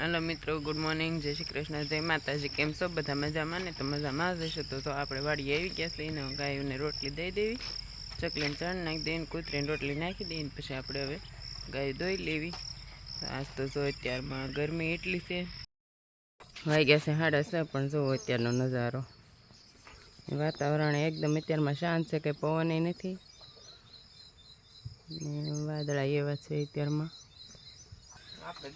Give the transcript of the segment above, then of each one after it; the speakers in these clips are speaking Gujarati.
હાલો મિત્રો. ગુડ મોર્નિંગ જય શ્રી કૃષ્ણ. જય માતાજી. કેમ છો? બધા મજામાં ને? તો મજામાં જશો તો તો આપણે વાડીએ આવી ગયા છે એને ગાયોને રોટલી દઈ દેવી. ચકલીને ચણ નાખી દઈને, કૂતરીને રોટલી નાખી દઈને, પછી આપણે હવે ગાયો દોઈ લેવી. આજ તો જો અત્યારમાં ગરમી એટલી છે. વાગ્યા છે સાડા છ, પણ જો અત્યારનો નજારો. વાતાવરણ એકદમ અત્યારમાં શાંત છે, કે પવન નથી. વાદળા એવા છે અત્યારમાં. આપણે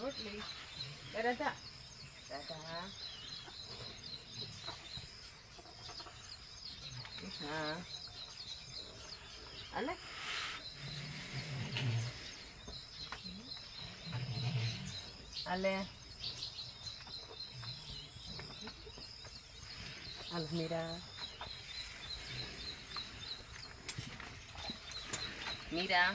રોટલી. રાધા રાધા હા. હાલે. હાલે. હાલ મીરા. મીરા.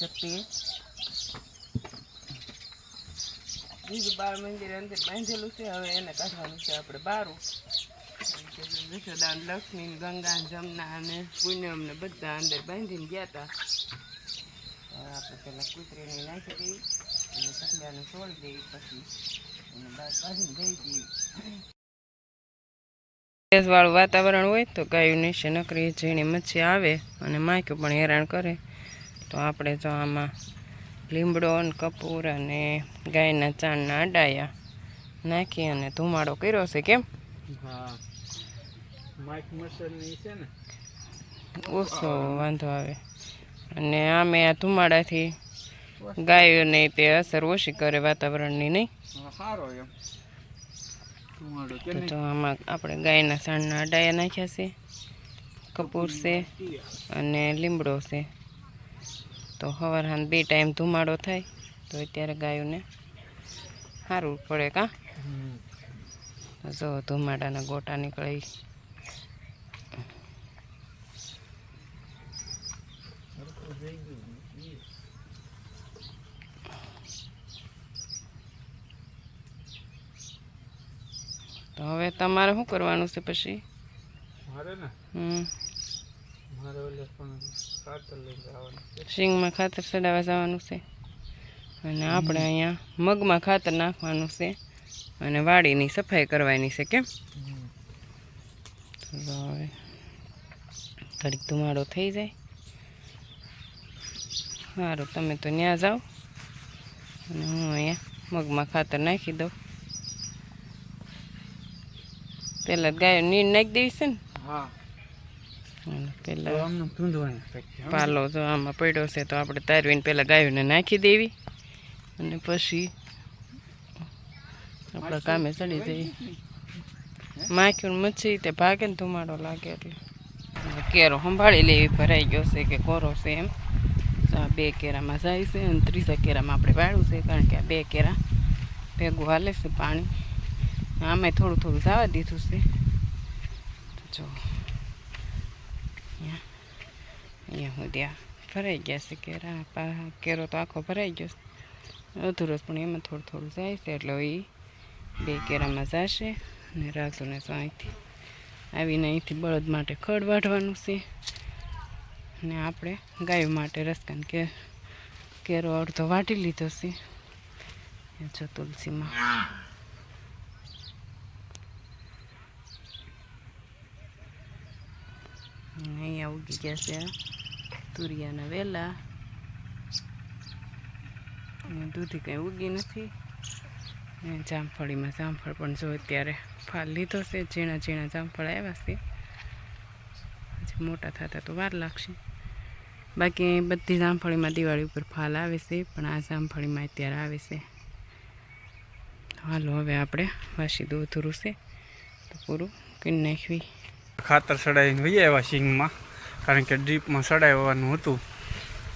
શક્તિ બીજું બાળ મંદિર અંદર બાંધેલું છે, હવે એને કાઢવાનું છે આપણે બારું. વિશ્વદાન લક્ષ્મી ગંગા, જમના અને પૂનમ ને બધા અંદર બાંધીને ગયા હતા. આપણે પેલા કૂતરીને નાખી દઈ અને સખડાને છોડી દઈ પછી એને બહાર કાઢીને દઈ દઈ વાળું વાતાવરણ હોય તો ગાયું નીચે નકરી ઝીણી મચ્છી આવે અને માખ્યું પણ હેરાન કરે. તો આપણે જો આમાં લીમડો અને કપૂર અને ગાયના ચાણના અડાયા. નાખી અને ધુમાડો કર્યો છે કેમ? ઓછો વાંધો આવે. અને આમે આ ધુમાડાથી ગાયોને તે અસર ઓછી કરે વાતાવરણની નહીં? તો આમાં આપણે ગાયના સાણના અડાયા નાખ્યા છે. કપૂર છે અને લીમડો છે. તો સવાર હાન બે ટાઈમ ધુમાડો થાય તો અત્યારે ગાયોને સારું પડે કાં. જો ધુમાડાના ગોટા નીકળે. તો હવે તમારે શું કરવાનું છે પછી હમ શીંગમાં ખાતર ચડાવવા જવાનું છે. અને આપણે અહીંયા મગમાં ખાતર નાખવાનું છે. અને વાડીની સફાઈ કરવાની છે કેમ. હવે ઘડીક ધુમાડો થઈ જાય. સારું તમે તો ત્યાં જાઓ. અને હું અહીંયા મગમાં ખાતર નાખી દઉં. પહેલાં ગાયો નીર નાખી દેવી છે ને? હા. તો હમ. પાલો જો આમાં પડ્યો છે તો આપણે તારવીને પહેલાં ગાયોને નાખી દેવી. અને પછી આપણા કામે ચડી જઈએ. માખ્યું મચી મચ્છી તે ભાગે ને ધુમાડો લાગે એટલે. કેરો સંભાળી લેવી ભરાઈ ગયો છે કે કોરો છે એમ. આ બે કેરામાં જાય છે અને ત્રીજા કેરામાં આપણે વાળું છે કારણ કે આ બે કેરા ભેગું હાલે છે પાણી. આમાં થોડું થોડું જવા દીધું છે. જો. અહીંયા અહીંયા સુધી આ ભરાઈ ગયા છે કેરા પા- કેરો તો આખો ભરાઈ ગયો છે અધૂરો પણ એમાં થોડું થોડું જાય છે એટલે એ બે કેરામાં જશે અને રાખશું તો અહીંથી આવીને અહીંથી બળદ માટે ખડ વાઢવાનું છે અને આપણે ગાયો માટે રસકાન કે કેરો અડધો વાટી લીધો છે જો તુલસીમાં અહીંયા ઉગી ગયા છે. તુરિયાના વેલા. દૂધી કંઈ ઉગી નથી. જામફળીમાં જામફળ પણ જો અત્યારે ફાલ લીધો છે. ઝીણા ઝીણા જામફળ આવ્યા છે. પછી મોટા થતા તો વાર લાગશે. બાકી બધી જામફળીમાં દિવાળી ઉપર ફાલ આવે છે, પણ આ જામફળીમાં અત્યારે આવે છે. હાલો, હવે આપણે વાસી દૂધ છે. તો પૂરું કરી નાખવી. ખાતર સડાવીને વહી આવ્યા સિંગમાં. કારણ કે ડ્રીપમાં સડાવવાનું હતું.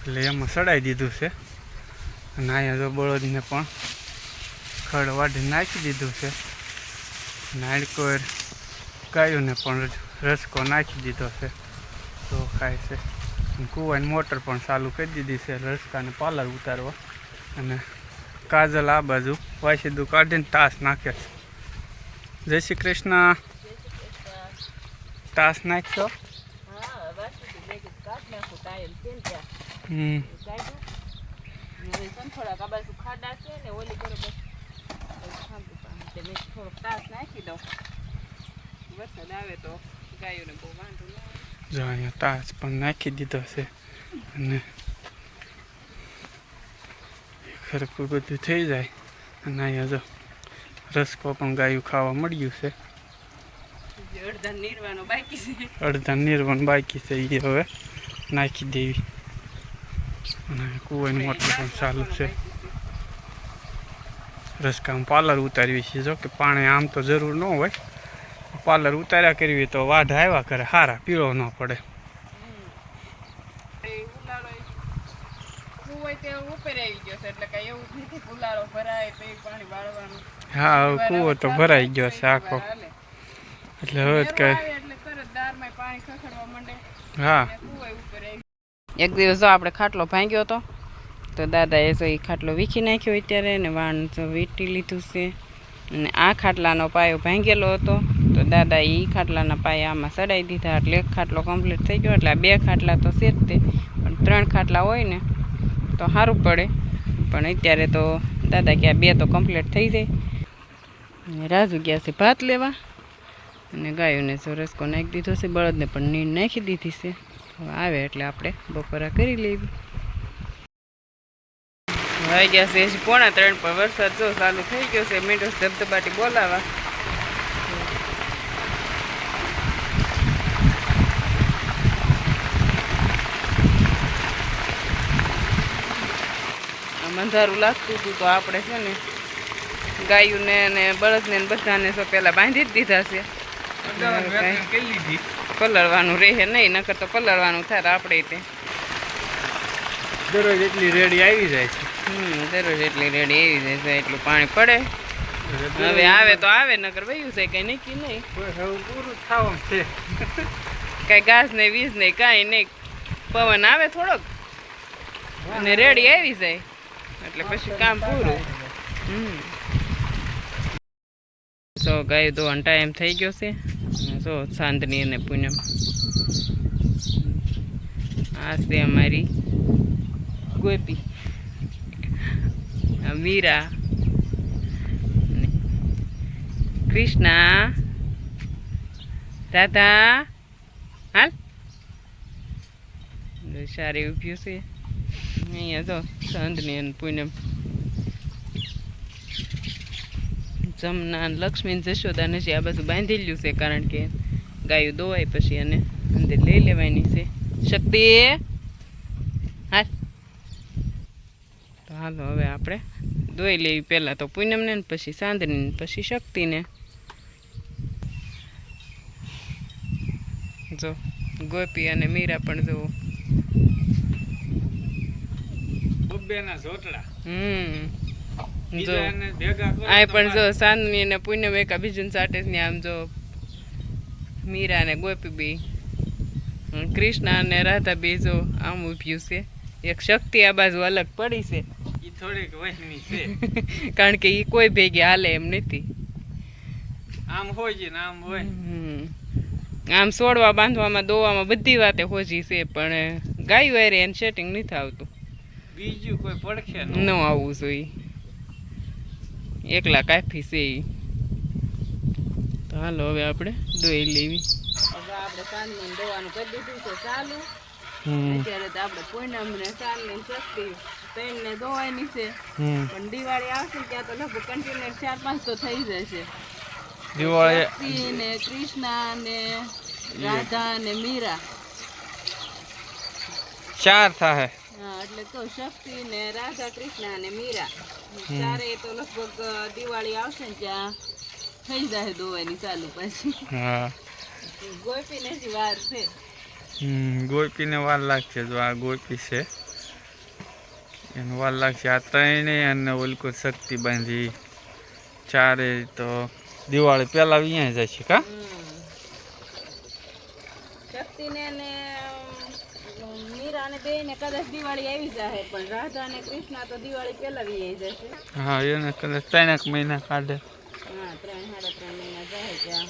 એટલે એમાં સડાવી દીધું છે. અને અહીંયા તો બળદને પણ ખડ વાઢી નાખી દીધું છે. નાળકોર ગાયોને પણ રસકો નાખી દીધો છે. તો ખાય છે. કૂવાની મોટર પણ ચાલુ કરી દીધી છે રસકાને પાલર ઉતારવા. અને કાજલ આ બાજુ વાસીદું કાઢીને તાસ નાખે છે. જય શ્રી કૃષ્ણ. તાસ નાખશો? હમ. કાઢ્યું હવે સંથોડા આ બાજુ ખાડા છે ને ઓલી વાંધો ના જો અહીંયા તાસ પણ નાખી દીધો છે. અને ખરખું બધું થઈ જાય. અને અહીંયા જો રસકો પણ ગાયું ખાવા મળ્યું છે. અડધા નીરવાનો બાકી છે. અડધા નિર્વણ બાકી છે એ હવે નાખી દેવી. અને કૂવાની મોટર પણ ચાલુ છે. રસકામ પાર્લર ઉતારવી છે. જો કે પાણી આમ તો જરૂર ન હોય. પાર્લર ઉતાર્યા કરવી તો વાઢ આવ્યા કરે. હારા પીળો ન પડે. હા કૂવો તો ભરાઈ ગયો છે આખો. એટલે હવે તો કઈ. હા. એક દિવસ જો આપણે ખાટલો ભાંગ્યો હતો તો દાદાએ તો એ ખાટલો વીખી નાખ્યો અત્યારે ને વાણ તો વીંટી લીધું છે. અને આ ખાટલાનો પાયો ભાંગેલો હતો તો દાદા એ ખાટલાના પાયા આમાં સડાઈ દીધા. એટલે એક ખાટલો કમ્પ્લીટ થઈ ગયો એટલે આ બે ખાટલા તો છે જ તે. પણ ત્રણ ખાટલા હોય ને તો સારું પડે. પણ અત્યારે તો દાદા કે આ બે તો કમ્પ્લીટ થઈ જાય. રાજુ ગયા છે ભાત લેવા. અને ગાયોને જો રસકો નાખી દીધો છે, બળદને પણ નીણ નાખી દીધી છે. આવે એટલે આપણે બપોરા કરી લેવી વાઈ ગયા છે પોણા ત્રણ પર વરસાદ જો ચાલુ થઈ ગયો છે મીઠો ધબધબાટી બોલાવા. અંધારું લાગતું હતું તો આપણે છે ને ગાયુંને ને બળદને બધાને તો પહેલાં બાંધી જ દીધા છે. પલળવાનું રહે નહીં નકર તો પલળવાનું થાય આપણે તે. દરરોજ એટલી રેડી આવી જાય છે. હમ દરરોજ એટલી રેડી આવી જાય છે એટલું પાણી પડે. હવે આવે તો આવે નકર વયું છે કઈ નક્કી નહીં. પૂરું થવાનું છે. કઈ ઘાસ નહીં વીજ નહીં કાંઈ નહીં. પવન આવે થોડોક અને રેડી આવી જાય. એટલે પછી કામ પૂરું. હમ. સો ગાય તો અંટા એમ થઈ ગયો છે. સો જો ચાંદની અને પૂનમ. આ છે અમારી ગોપી. મીરા. કૃષ્ણા. રાધા હાલ. સારી ઉભ્યું છે. અહીંયા તો ચાંદની અને પૂનમ. જમના લક્ષ્મી જશોદાને છે આ બધું બાંધેલું છે કારણ કે ગાયું દોવાય પછી અને અંદર લઈ લેવાની છે. શક્તિ હા તો હાલો હવે આપણે દોઈ લેવી પહેલાં તો પૂનમને ને પછી સાંદરીને ને પછી શક્તિને. જો ગોપી અને મીરા પણ જુઓ હમ. જો આ પણ જો સાંદની અને પૂનમ એકા બીજું ચાટે ને આમ જો મીરા ને ગોપી બી કૃષ્ણ અને રાધા બી જો આમ ઉભ્યું છે. એક શક્તિ આ બાજુ અલગ પડી છે. થોડીક વહેમી છે. કારણ કે એ કોઈ ભેગી હાલે એમ નથી. આમ હોય ને આમ હોય. આમ સોડવા બાંધવામાં દોવામાં બધી વાતે હોજી છે પણ ગાયું હારે એને સેટિંગ નથી આવતું. બીજું કોઈ પડખે ન આવવું જોઈએ. એકલા કાફી છે તો હાલો હવે આપણે દોઈ લેવી. હવે આપણે સાંજનું દોવાનું કરી દીધું છે ચાલુ. અત્યારે તો આપણે પૂનમ ને ચાંદની શક્તિ ત્રણને દોવાની છે. પણ દિવાળી આવશે ત્યાં તો લગભગ કન્ટિન્યુ ચાર પાંચ તો થઈ જશે. દિવાળી ને કૃષ્ણા ને રાધા ને મીરા. ચાર થાય એટલે તો શક્તિ ને રાધા કૃષ્ણ અને મીરા. ચારે તો લગભગ દિવાળી આવશે ને ત્યાં થઈ જાય દોવાની ચાલુ પાછી. ગોપી ને જ વાર છે. હમ, ગોપીને વાર લાગશે જો આ ગોપી છે. એને વાર લાગશે. આ ત્રણેય અને ઓલકો શક્તિ બાંધી ચારે તો દિવાળી પહેલા અહીંયા જાય છે કા શક્તિને ને બે ને કદાચ દિવાળી આવી જાય પણ રાધા અને કૃષ્ણ તો દિવાળી પહેલા આવી જશે. હા એને કદાચ ત્રણેક મહિના કાઢે. હા ત્રણ સાડા ત્રણ મહિના જાય ત્યાં.